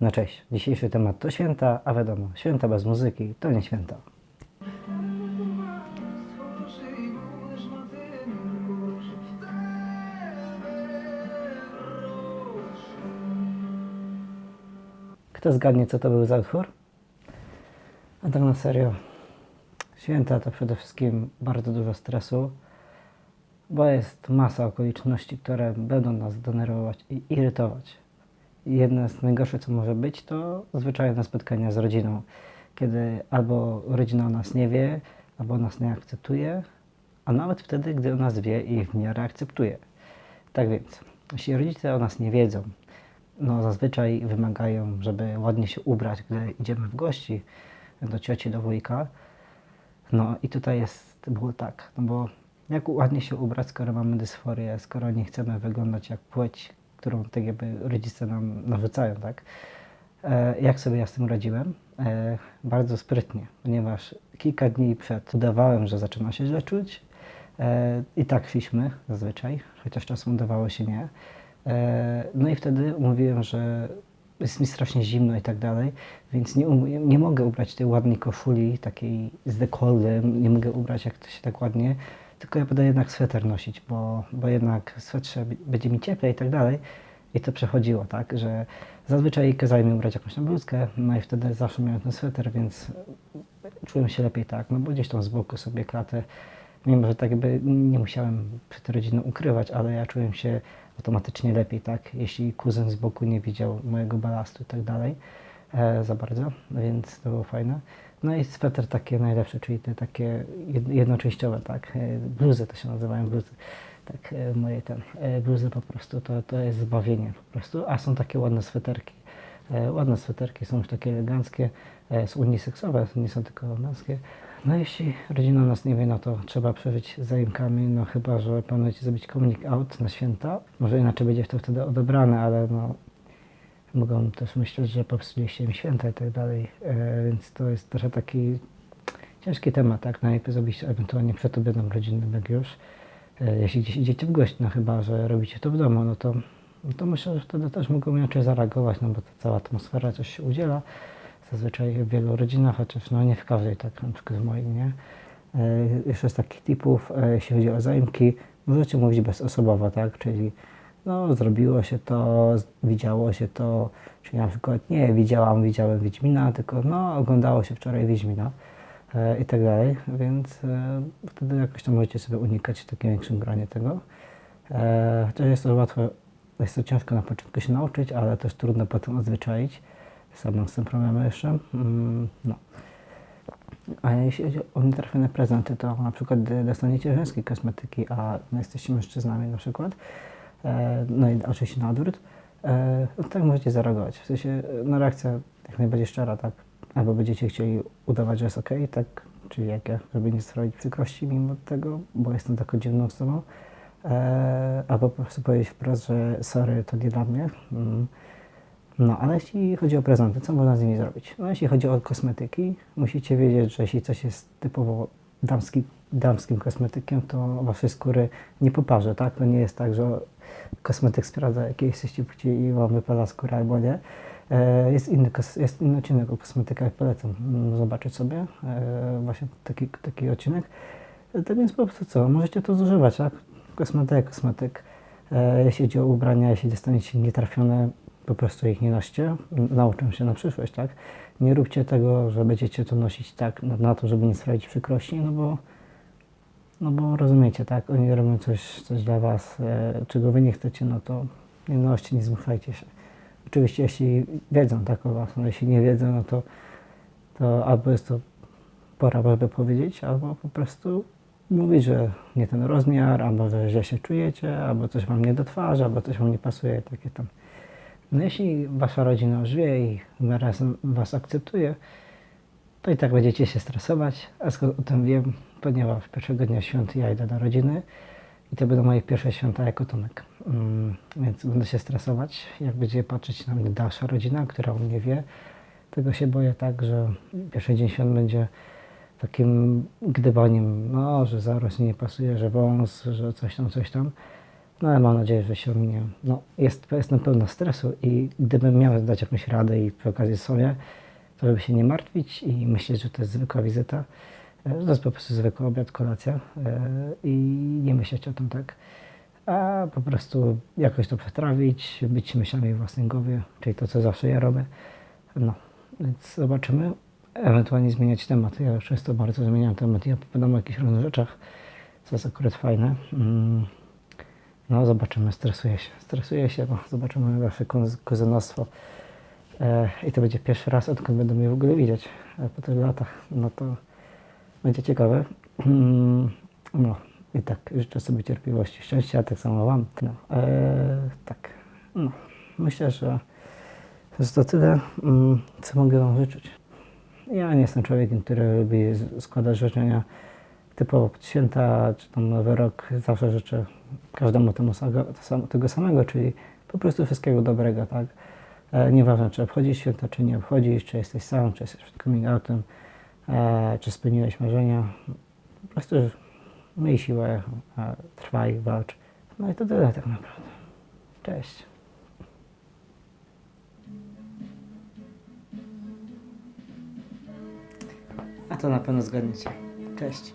No cześć, dzisiejszy temat to święta, a wiadomo, święta bez muzyki to nie święta. Kto zgadnie, co to był za utwór? A tak na serio, święta to przede wszystkim bardzo dużo stresu, bo jest masa okoliczności, które będą nas denerwować i irytować. I jedne z najgorszych, co może być, to zwyczajne spotkania z rodziną, kiedy albo rodzina o nas nie wie, albo nas nie akceptuje, a nawet wtedy, gdy o nas wie i w miarę akceptuje. Tak więc, jeśli rodzice o nas nie wiedzą, no zazwyczaj wymagają, żeby ładnie się ubrać, gdy idziemy w gości do cioci, do wujka. No i tutaj jest, było tak, no bo jak ładnie się ubrać, skoro mamy dysforię, skoro nie chcemy wyglądać jak płeć, którą tak jakby rodzice nam narzucają, tak? E, jak sobie ja z tym radziłem? E, bardzo sprytnie, ponieważ kilka dni przed udawałem, że zaczyna się źle czuć e, i tak szliśmy zazwyczaj, chociaż czasem udawało się nie. No i wtedy mówiłem, że jest mi strasznie zimno i tak dalej, więc nie, nie mogę ubrać tej ładnej koszuli, takiej z dekoltem, nie mogę ubrać jak to się tak ładnie, tylko ja będę jednak sweter nosić, bo, bo jednak w swetrze będzie mi cieplej i tak dalej. I to przechodziło, tak, że zazwyczaj kazali mi ubrać jakąś bluzkę, no i wtedy zawsze miałem ten sweter, więc czułem się lepiej tak, no bo gdzieś tam z boku sobie klatę, mimo że tak jakby nie musiałem przed rodziną ukrywać, ale ja czułem się automatycznie lepiej, tak, jeśli kuzyn z boku nie widział mojego balastu i tak dalej e, za bardzo, więc to było fajne. No i sweter takie najlepsze, czyli te takie jed- jednoczęściowe, tak, e, bluzy to się nazywają bluzy. Tak, e, moje ten, e, bluzy po prostu to, to jest zbawienie po prostu, a są takie ładne sweterki. Ładne sweterki są już takie eleganckie, są uniseksowe, nie są tylko męskie. No jeśli rodzina nas nie wie, no to trzeba przeżyć zaimkami, no chyba, że planujecie zrobić coming out na święta. Może inaczej będzie to wtedy odebrane, ale no mogą też myśleć, że popsuliście im święta i tak dalej, e, więc to jest trochę taki ciężki temat, tak? Najlepiej zrobić ewentualnie przed obiadem rodzinnym, jak już. E, Jeśli gdzieś idziecie w gości, no chyba, że robicie to w domu, no to, no to myślę, że wtedy też mogą inaczej zareagować, no bo ta cała atmosfera coś się udziela. Zazwyczaj w wielu rodzinach, chociaż no nie w każdej, tak na przykład w moim, nie? E, Jeszcze z takich tipów, jeśli chodzi o zaimki, możecie mówić bezosobowo, tak? Czyli no zrobiło się to, widziało się to, czyli na przykład nie widziałam, widziałem Wiedźmina, tylko no oglądało się wczoraj Wiedźmina e, i tak dalej, więc e, wtedy jakoś tam możecie sobie unikać w takim większym gronie tego. E, chociaż jest to łatwo, jest to ciężko na początku się nauczyć, ale też trudno potem odzwyczaić. Sam mam z tym problemy jeszcze. Mm, no. A jeśli chodzi o nietrafione prezenty, to na przykład gdy dostaniecie żeńskie kosmetyki, a jesteście mężczyznami na przykład, e, no i oczywiście na odwrót, e, tak możecie zareagować. W sensie, e, no reakcja jak najbardziej szczera, tak? Albo będziecie chcieli udawać, że jest ok, tak? Czyli jak ja, żeby nie sprawić przykrości mimo tego, bo jestem taką dziwną osobą. E, albo po prostu powiedzieć wprost, że sorry, to nie dla mnie. Mm. No, ale jeśli chodzi o prezenty, co można z nimi zrobić? No, jeśli chodzi o kosmetyki, musicie wiedzieć, że jeśli coś jest typowo damski, damskim kosmetykiem, to waszej skóry nie poparzy, tak? To nie jest tak, że kosmetyk sprawdza, jakiej jesteście płci i wam wypala skóra albo nie. E, Jest inny, jest inny odcinek o kosmetykach, polecam mm, zobaczyć sobie e, właśnie taki, taki odcinek. E, Tak więc po prostu co, możecie to zużywać, tak? Kosmetyk, kosmetyk. Jeśli chodzi o ubrania, jeśli dostaniecie nietrafione, po prostu ich nie noście. Nauczę się na przyszłość, tak? Nie róbcie tego, że będziecie to nosić tak na, na to, żeby nie sprawić przykrości, no bo, no bo rozumiecie, tak? Oni robią coś, coś dla was, e, czego wy nie chcecie, no to nie noście, nie zmuszajcie się. Oczywiście, jeśli wiedzą tak o was, no jeśli nie wiedzą, no to, to albo jest to pora, żeby powiedzieć, albo po prostu mówić, że nie ten rozmiar, albo że źle się czujecie, albo coś wam nie do twarzy, albo coś wam nie pasuje, takie tam. No jeśli wasza rodzina wie i raz was akceptuje, to i tak będziecie się stresować, a skąd o tym wiem, ponieważ pierwszego dnia świąt ja idę do rodziny i to będą moje pierwsze święta jako Tomek. Mm, więc będę się stresować, jak będzie patrzeć na mnie dalsza rodzina, która o mnie wie. Tego się boję tak, że pierwszy dzień świąt będzie takim gdybaniem, no, że zaraz nie pasuje, że wąs, że coś tam, coś tam. No ale mam nadzieję, że się ominie. No, jest, jestem pełna stresu i gdybym miał dać jakąś radę i przy okazji sobie, żeby się nie martwić i myśleć, że to jest zwykła wizyta. że To jest po prostu zwykły obiad, kolacja e, i nie myśleć o tym tak. A po prostu jakoś to przetrawić, być myślami w własnej głowie, czyli to, co zawsze ja robię. No, więc zobaczymy. Ewentualnie zmieniać temat. Ja często bardzo zmieniam temat i opowiadam o jakichś różnych rzeczach, co jest akurat fajne. Mm. No, zobaczymy, stresuję się. Stresuję się, bo zobaczymy wasze kuz- kuzynostwo. E, I to będzie pierwszy raz, odkąd będą mnie w ogóle widzieć po tych latach. No to będzie ciekawe. Mm, No i tak, życzę sobie cierpliwości, szczęścia, tak samo Wam. No, e, tak, no, myślę, że jest to tyle, mm, co mogę Wam życzyć. Ja nie jestem człowiekiem, który lubi składać życzenia typowo pod święta, czy tam nowy rok. Zawsze życzę każdemu temu tego samego, czyli po prostu wszystkiego dobrego, tak? E, nieważne, czy obchodzisz święta, czy nie obchodzisz, czy jesteś sam, czy jesteś przed coming outem, e, czy spełniłeś marzenia. Po prostu miej siłę, e, trwaj, walcz. No i to tyle tak naprawdę. Cześć. A to na pewno zgadniecie. Cześć.